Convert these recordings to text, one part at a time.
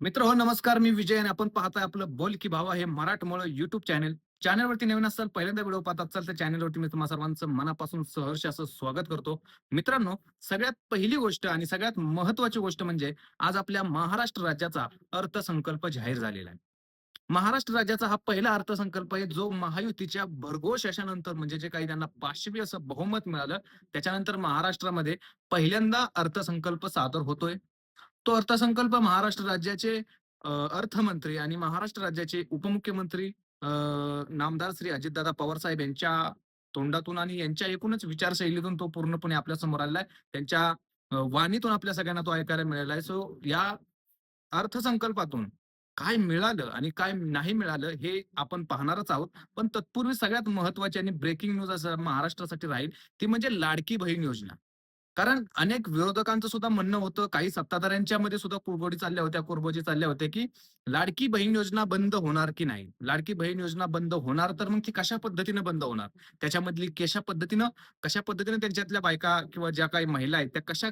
मित्र हो नमस्कार मी विजय आणि आपण पाहताय आपलं बोल की भावा हे मराठमोळ युट्यूब चॅनल चॅनलवरती नवीन असाल पहिल्यांदा व्हिडिओ पाहत असाल तर चॅनलवरती मी तुम्हाला सर्वांचं मनापासून सहर्ष असं स्वागत करतो. मित्रांनो सगळ्यात पहिली गोष्ट आणि सगळ्यात महत्वाची गोष्ट म्हणजे आज आपल्या महाराष्ट्र राज्याचा अर्थसंकल्प जाहीर झालेला आहे. महाराष्ट्र राज्याचा हा पहिला अर्थसंकल्प आहे जो महायुतीच्या भरघोष यशानंतर म्हणजे जे काही त्यांना पाचशे असं बहुमत मिळालं त्याच्यानंतर महाराष्ट्रामध्ये पहिल्यांदा अर्थसंकल्प सादर होतोय. तो अर्थसंकल्प महाराष्ट्र राज्याचे अर्थमंत्री आणि महाराष्ट्र राज्याचे उपमुख्यमंत्री नामदार श्री अजितदादा पवार साहेब यांच्या तोंडातून आणि यांच्या एकूणच विचारशैलीतून तो पूर्णपणे आपल्यासमोर आलाय त्यांच्या वाणीतून आपल्या सगळ्यांना तो ऐकायला मिळाला आहे. सो या अर्थसंकल्पातून काय मिळालं आणि काय नाही मिळालं हे आपण पाहणारच आहोत. पण तत्पूर्वी सगळ्यात महत्वाची आणि ब्रेकिंग न्यूज असं महाराष्ट्रासाठी राहील ती म्हणजे लाडकी बहीण योजना. कारण अनेक विरोधकांचं सुद्धा म्हणणं होतं काही सत्ताधाऱ्यांच्या मध्ये सुद्धा कुरबोडी चालल्या होत्या कुरबोजी चालल्या होत्या की लाडकी बहीण योजना बंद होणार की नाही? लाडकी बहीण योजना बंद होणार तर मग ती कशा पद्धतीने बंद होणार? त्याच्यामधली कशा पद्धतीनं कशा पद्धतीने त्यांच्यातल्या बायका किंवा ज्या काही महिला आहेत त्या कशा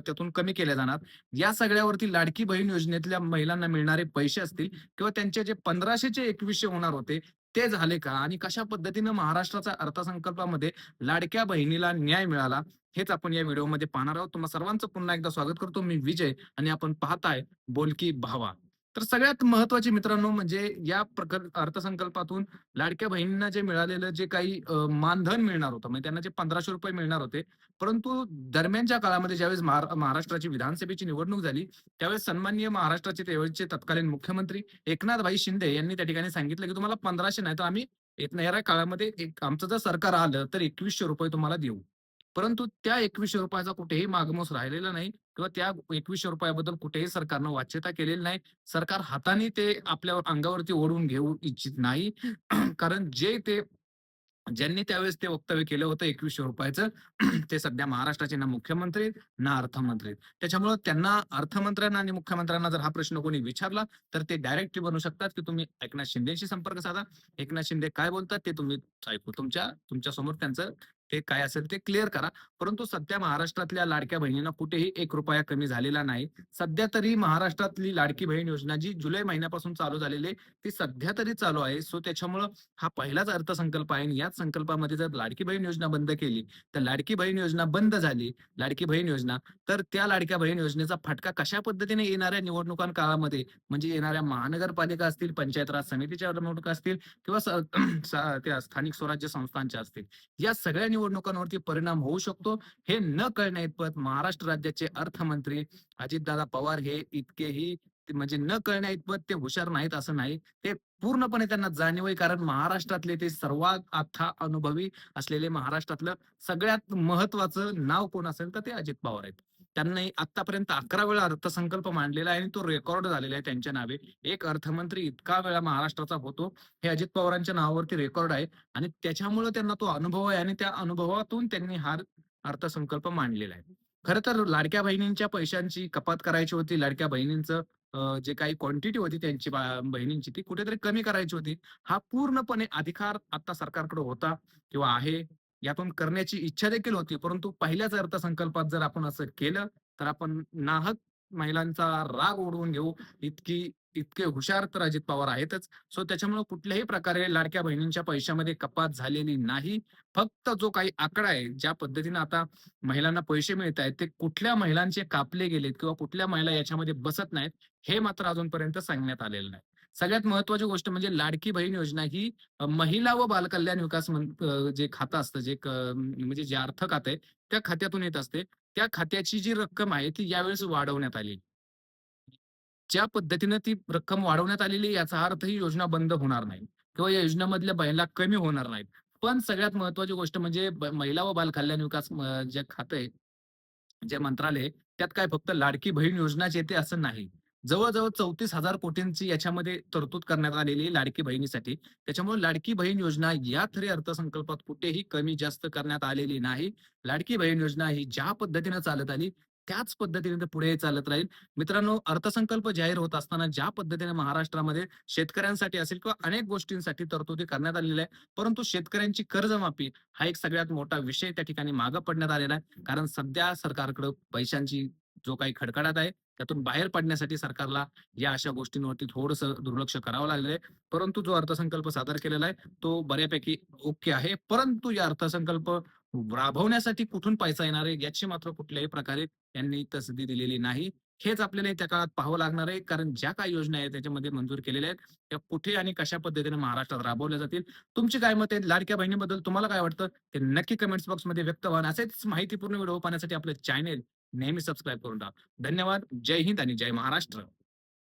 त्यातून कमी केल्या जाणार? या सगळ्यावरती लाडकी बहीण योजनेतल्या महिलांना मिळणारे पैसे असतील किंवा त्यांचे जे पंधराशेचे एकवीसशे होणार होते ते झाले का? आणि कशा पद्धतीनं महाराष्ट्राच्या अर्थसंकल्पामध्ये लाडक्या बहिणीला न्याय मिळाला हेच आपण या व्हिडिओमध्ये पाहणार आहोत. तुम्हाला सर्वांचं पुन्हा एकदा स्वागत करतो. मी विजय आणि आपण पाहताय बोलकी भावा. तर सगळ्यात महत्त्वाचे मित्रांनो म्हणजे या प्रकार अर्थसंकल्पातून लाडक्या बहिणींना जे मिळालेलं जे काही मानधन मिळणार होतं म्हणजे त्यांना जे पंधराशे रुपये मिळणार होते परंतु दरम्यानच्या काळामध्ये ज्यावेळेस महाराष्ट्राची विधानसभेची निवडणूक झाली त्यावेळेस सन्माननीय महाराष्ट्राचे त्यावेळेचे तत्कालीन मुख्यमंत्री एकनाथभाई शिंदे यांनी त्या ठिकाणी सांगितलं की तुम्हाला पंधराशे नाही तर आम्ही येणाऱ्या काळामध्ये एक आमचं जर सरकार आलं तर एकवीसशे रुपये तुम्हाला देऊ. परंतु त्या एकवीसशे रुपयाचा कुठेही मागमोस राहिलेला नाही किंवा त्या एकवीसशे रुपयाबद्दल कुठेही सरकारनं वाच्यता केलेली नाही. सरकार हाताने ते आपल्या अंगावरती ओढून घेऊ इच्छित नाही. कारण जे ते ज्यांनी त्यावेळेस ते वक्तव्य केलं होतं एकवीसशे रुपयाचं ते सध्या महाराष्ट्राचे ना मुख्यमंत्री ना अर्थमंत्री त्याच्यामुळे त्यांना अर्थमंत्र्यांना आणि मुख्यमंत्र्यांना जर हा प्रश्न कोणी विचारला तर ते डायरेक्टली बनू शकतात की तुम्ही एकनाथ शिंदेशी संपर्क साधा. एकनाथ शिंदे काय बोलतात ते तुम्ही ऐकू तुमच्या तुमच्यासमोर त्यांचं ते काय असेल ते क्लिअर करा. परंतु सध्या महाराष्ट्रातल्या लाडक्या बहिणींना कुठेही एक रुपया कमी झालेला नाही. सध्या तरी महाराष्ट्रातली लाडकी बहीण योजना जी जुलै महिन्यापासून चालू झालेली आहे, ती सध्या तरी चालू आहे. सो त्याच्यामुळं हा पहिलाच अर्थसंकल्प आहे. आणि याच संकल्पामध्ये जर लाडकी बहीण योजना बंद केली तर लाडकी बहीण योजना बंद झाली लाडकी बहीण योजना तर त्या लाडक्या बहीण योजनेचा फटका कशा पद्धतीने येणाऱ्या निवडणुकां काळामध्ये म्हणजे येणाऱ्या महानगरपालिका असतील पंचायत राज समितीच्या निवडणुका असतील किंवा त्या स्थानिक स्वराज्य संस्थांच्या असतील या सगळ्या निवडणुकांवरती परिणाम होऊ शकतो हे न कळण्या इतपत महाराष्ट्र राज्याचे अर्थमंत्री अजितदादा पवार हे इतकेही म्हणजे न कळण्या इतपत ते हुशार नाहीत असं नाही. ते पूर्णपणे त्यांना जाणीव आहे कारण महाराष्ट्रातले ते सर्वात आथा अनुभवी असलेले महाराष्ट्रातलं सगळ्यात महत्वाचं नाव कोण असेल तर ते अजित पवार आहेत. त्यांनी आतापर्यंत अकरा वेळा अर्थसंकल्प मांडलेला आहे आणि तो रेकॉर्ड झालेला आहे त्यांच्या नावे. एक अर्थमंत्री इतका वेळा महाराष्ट्राचा होतो हे अजित पवारांच्या नावावरती रेकॉर्ड आहे आणि त्याच्यामुळे त्यांना तो अनुभव आहे आणि त्या अनुभवातून त्यांनी हा अर्थसंकल्प मांडलेला आहे. खरं तर लाडक्या बहिणींच्या पैशांची कपात करायची होती लाडक्या बहिणींचं जे काही क्वांटिटी होती त्यांची बहिणींची ती कुठेतरी कमी करायची होती. हा पूर्णपणे अधिकार आता सरकारकडे होता किंवा आहे. यातून करण्याची इच्छा देखील होती. परंतु पहिल्याच अर्थसंकल्पात जर आपण असं केलं तर आपण नाहक महिलांचा राग ओढवून घेऊ. इतकी इतके हुशार तर अजित पवार आहेतच. सो त्याच्यामुळे कुठल्याही प्रकारे लाडक्या बहिणींच्या पैशामध्ये कपात झालेली नाही. फक्त जो काही आकडा आहे ज्या पद्धतीने आता महिलांना पैसे मिळत आहेत ते कुठल्या महिलांचे कापले गेलेत किंवा कुठल्या महिला याच्यामध्ये बसत नाहीत हे मात्र अजूनपर्यंत सांगण्यात आलेलं नाही. सगळ्यात महत्वाची गोष्ट म्हणजे लाडकी बहीण योजना ही महिला व बालकल्याण विकास जे खातं असतं जे म्हणजे जे अर्थ खात आहे त्या खात्यातून येत असते. त्या खात्याची जी रक्कम आहे ती यावेळेस वाढवण्यात आली. ज्या पद्धतीनं ती रक्कम वाढवण्यात आलेली याचा अर्थ ही योजना बंद होणार नाही किंवा या योजनेमधल्या महिला कमी होणार नाहीत. पण सगळ्यात महत्वाची गोष्ट म्हणजे महिला व बालकल्याण विकास जे खातं आहे जे मंत्रालय त्यात काय फक्त लाडकी बहीण योजनाच येते असं नाही. जवळजवळ चौतीस हजार कोटींची याच्यामध्ये तरतूद करण्यात आलेली आहे लाडकी बहिणीसाठी. त्याच्यामुळे लाडकी बहीण योजना या तरी अर्थसंकल्पात कुठेही कमी जास्त करण्यात आलेली नाही. लाडकी बहीण योजना ही ज्या पद्धतीने चालत आली त्याच पद्धतीने पुढे चालत राहील. मित्रांनो अर्थसंकल्प जाहीर होत असताना ज्या पद्धतीने महाराष्ट्रामध्ये शेतकऱ्यांसाठी असेल किंवा अनेक गोष्टींसाठी तरतुदी करण्यात आलेल्या आहे परंतु शेतकऱ्यांची कर्जमाफी हा एक सगळ्यात मोठा विषय त्या ठिकाणी मागं पडण्यात आलेला आहे. कारण सध्या सरकारकडे पैशांची जो काही खडखडाट आहे त्यातून बाहेर पडण्यासाठी सरकारला या अशा गोष्टींवरती थोडस दुर्लक्ष करावं लागलेलं आहे. परंतु जो अर्थसंकल्प सादर केलेला आहे तो बऱ्यापैकी ओके आहे. परंतु या अर्थसंकल्प राबवण्यासाठी कुठून पैसा येणार आहे याची मात्र कुठल्याही प्रकारे यांनी तसदी दिलेली नाही. हेच आपल्याला त्या काळात पाहावं लागणार आहे. कारण ज्या काही योजना आहेत त्याच्यामध्ये मंजूर केलेल्या आहेत त्या कुठे आणि कशा पद्धतीने महाराष्ट्रात राबवल्या जातील? तुमची काय मत आहेत? लाडक्या बहिणीबद्दल तुम्हाला काय वाटतं? ते नक्की कमेंट्स बॉक्समध्ये व्यक्त व्हा. असेच माहितीपूर्ण व्हिडिओ पाहण्यासाठी आपलं चॅनेल नेहमी सबस्क्राईब करून टाका धन्यवाद. जय हिंद आणि जय महाराष्ट्र.